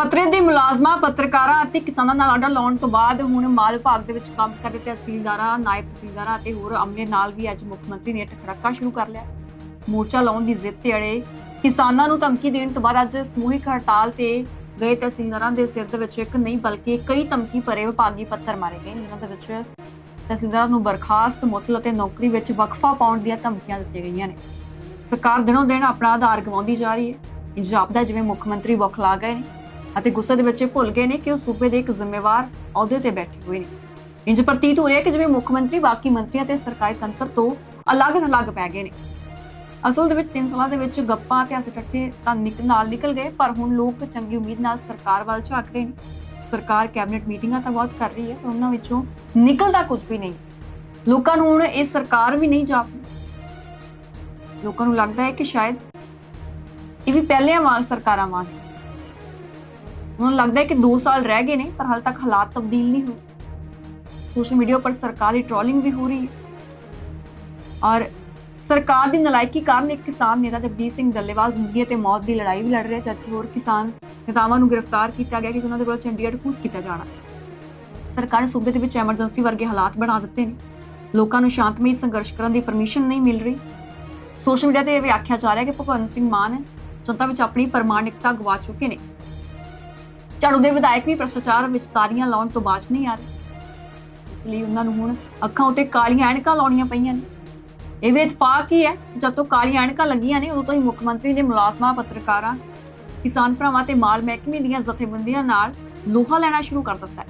ਖਤਰੇ ਦੇ ਮੁਲਾਜ਼ਮਾਂ, ਪੱਤਰਕਾਰਾਂ ਅਤੇ ਕਿਸਾਨਾਂ ਨਾਲ ਆਡਾ ਲਾਉਣ ਤੋਂ ਬਾਅਦ ਹੁਣ ਮਾਲ ਵਿਭਾਗ ਦੇ ਵਿੱਚ ਕੰਮ ਕਰਦੇ ਤਹਿਸੀਲਦਾਰਾਂ ਨਾਇਬ ਤਹਿਸੀਲਦਾਰਾਂ ਅਤੇ ਹੋਰ ਅਮਲੇ ਨਾਲ ਵੀ ਅੱਜ ਮੁੱਖ ਮੰਤਰੀ ਨੇ ਟਕਰਾਕਾ ਸ਼ੁਰੂ ਕਰ ਲਿਆ। ਮੋਰਚਾ ਲਾਉਣ ਦੀ ਜ਼ਿੱਦ ਤੇ ਅੜੇ ਕਿਸਾਨਾਂ ਨੂੰ ਧਮਕੀ ਦੇਣ ਤੋਂ ਬਾਅਦ ਅੱਜ ਸਮੂਹਿਕ ਹੜਤਾਲ ਤੇ ਗਏ ਤਹਿਸੀਲਦਾਰਾਂ ਦੇ ਸਿਰ ਦੇ ਵਿੱਚ ਇੱਕ ਨਹੀਂ ਬਲਕਿ ਕਈ ਧਮਕੀ ਭਰੇ ਵਿਭਾਗੀ ਪੱਤਰ ਮਾਰੇ ਗਏ ਜਿਨ੍ਹਾਂ ਦੇ ਵਿੱਚ ਤਹਿਸੀਲਦਾਰਾਂ ਨੂੰ ਬਰਖਾਸਤ, ਮੁਅੱਤਲ ਅਤੇ ਨੌਕਰੀ ਵਿੱਚ ਵਕਫਾ ਪਾਉਣ ਦੀਆਂ ਧਮਕੀਆਂ ਦਿੱਤੀਆਂ ਗਈਆਂ ਨੇ। ਸਰਕਾਰ ਦਿਨੋਂ ਦਿਨ ਆਪਣਾ ਆਧਾਰ ਗਵਾਉਂਦੀ ਜਾ ਰਹੀ ਹੈ। ਇਹ ਜਾਪਦਾ ਜਿਵੇਂ ਮੁੱਖ ਮੰਤਰੀ ਬੌਖਲਾ ਗਏ ਨੇ। ਅਤੇ ਗੁੱਸੇ ਦੇ ਵਿੱਚ ਇਹ ਭੁੱਲ ਗਏ ਨੇ ਕਿ ਉਹ ਸੂਬੇ ਦੇ ਇੱਕ ਜ਼ਿੰਮੇਵਾਰ ਅਹੁਦੇ ਤੇ ਬੈਠੇ ਹੋਏ ਨੇ। ਇੰਜ ਪ੍ਰਤੀਤ ਹੋ ਰਿਹਾ ਕਿ ਜਿਵੇਂ ਮੁੱਖ ਮੰਤਰੀ, ਬਾਕੀ ਮੰਤਰੀਆਂ ਤੇ ਸਰਕਾਰੀ ਤੰਤਰ ਤੋਂ ਅਲੱਗ-ਥਲੱਗ ਪੈ ਗਏ ਨੇ। ਅਸਲ ਦੇ ਵਿੱਚ 3 ਸਾਲਾਂ ਦੇ ਵਿੱਚ ਗੱਪਾਂ ਤੇ ਹਾਸੇ ਠੱਠੇ ਤਾਂ ਨਿਕ, ਨਾਲ ਨਿਕਲ ਗਏ, ਪਰ ਹੁਣ ਲੋਕ ਚੰਗੀ ਉਮੀਦ ਨਾਲ ਸਰਕਾਰ ਵੱਲ ਝਾਕ ਰਹੇ ਨੇ। ਸਰਕਾਰ ਕੈਬਨਿਟ ਮੀਟਿੰਗਾਂ ਤਾਂ ਬਹੁਤ ਕਰ ਰਹੀ ਹੈ, ਪਰ ਉਹਨਾਂ ਵਿੱਚੋਂ ਨਿਕਲਦਾ ਕੁਝ ਵੀ ਨਹੀਂ। ਲੋਕਾਂ ਨੂੰ ਹੁਣ ਇਹ ਸਰਕਾਰ ਵੀ ਨਹੀਂ ਜਾਪਦੀ ਲੋਕਾਂ ਨੂੰ ਲੱਗਦਾ ਹੈ ਕਿ ਸ਼ਾਇਦ ਇਹ ਵੀ ਪਹਿਲਿਆਂ ਵਾਂਗ ਸਰਕਾਰਾਂ ਵਾਂਗ। ਹੈ। ਉਹਨਾਂ ਨੂੰ ਲੱਗਦਾ ਹੈ ਕਿ 2 ਸਾਲ ਰਹਿ ਗਏ ਨੇ, ਪਰ ਹਾਲ ਤੱਕ ਹਾਲਾਤ ਤਬਦੀਲ ਨਹੀਂ ਹੋਏ। ਸੋਸ਼ਲ ਮੀਡੀਆ ਪਰ ਸਰਕਾਰੀ ਟ੍ਰੋਲਿੰਗ ਵੀ ਹੋ ਰਹੀ ਹੈ। ਔਰ ਸਰਕਾਰ ਦੀ ਨਲਾਇਕੀ ਕਾਰਨ ਇੱਕ ਕਿਸਾਨ ਨੇਤਾ ਜਗਦੀਸ਼ ਸਿੰਘ ਡੱਲੇਵਾਲ ਜ਼ਿੰਦਗੀ ਅਤੇ ਮੌਤ ਦੀ ਲੜਾਈ ਵੀ ਲੜ ਰਿਹਾ ਜਦਕਿ ਹੋਰ ਕਿਸਾਨ ਨੇਤਾਵਾਂ ਨੂੰ ਗ੍ਰਿਫਤਾਰ ਕੀਤਾ ਗਿਆ ਕਿ ਉਹਨਾਂ ਦੇ ਵੱਲੋਂ ਚੰਡੀਗੜ੍ਹ ਕੂਚ ਕੀਤਾ ਜਾਣਾ। ਸਰਕਾਰ ਨੇ ਸੂਬੇ ਦੇ ਵਿੱਚ ਐਮਰਜੈਂਸੀ ਵਰਗੇ ਹਾਲਾਤ ਬਣਾ ਦਿੱਤੇ ਨੇ। ਲੋਕਾਂ ਨੂੰ ਸ਼ਾਂਤਮਈ ਸੰਘਰਸ਼ ਕਰਨ ਦੀ ਪਰਮਿਸ਼ਨ ਨਹੀਂ ਮਿਲ ਰਹੀ। ਸੋਸ਼ਲ ਮੀਡੀਆ ਤੇ ਇਹ ਵੀ ਆਖਿਆ ਜਾ ਰਿਹਾ ਕਿ ਭਗਵੰਤ ਸਿੰਘ ਮਾਨ ਜਨਤਾ ਵਿੱਚ ਆਪਣੀ ਪ੍ਰਮਾਣਿਕਤਾ ਗਵਾ ਚੁੱਕੇ ਨੇ। ਝਾੜੂ ਦੇ ਵਿਧਾਇਕ ਵੀ ਭ੍ਰਸ਼ਟਾਚਾਰ ਵਿੱਚ ਤਾਰੀਆਂ ਲਾਉਣ ਤੋਂ ਬਾਜ ਨਹੀਂ ਆ ਰਹੇ। ਇਸ ਲਈ ਉਹਨਾਂ ਨੂੰ ਹੁਣ ਅੱਖਾਂ ਉੱਤੇ ਕਾਲੀਆਂ ਐਣਕਾਂ ਲਾਉਣੀਆਂ ਪਈਆਂ ਨੇ। ਇਹ ਵੀ ਇਤਫਾਕ ਹੀ ਹੈ, ਜਦ ਤੋਂ ਕਾਲੀਆਂ ਐਣਕਾਂ ਲੱਗੀਆਂ ਨੇ, ਉਦੋਂ ਤੋਂ ਹੀ ਮੁੱਖ ਮੰਤਰੀ ਨੇ ਮੁਲਾਜ਼ਮਾਂ, ਪੱਤਰਕਾਰਾਂ, ਕਿਸਾਨ ਭਰਾਵਾਂ ਤੇ ਮਾਲ ਮਹਿਕਮੇ ਦੀਆਂ ਜਥੇਬੰਦੀਆਂ ਨਾਲ ਲੋਹਾ ਲੈਣਾ ਸ਼ੁਰੂ ਕਰ ਦਿੱਤਾ ਹੈ।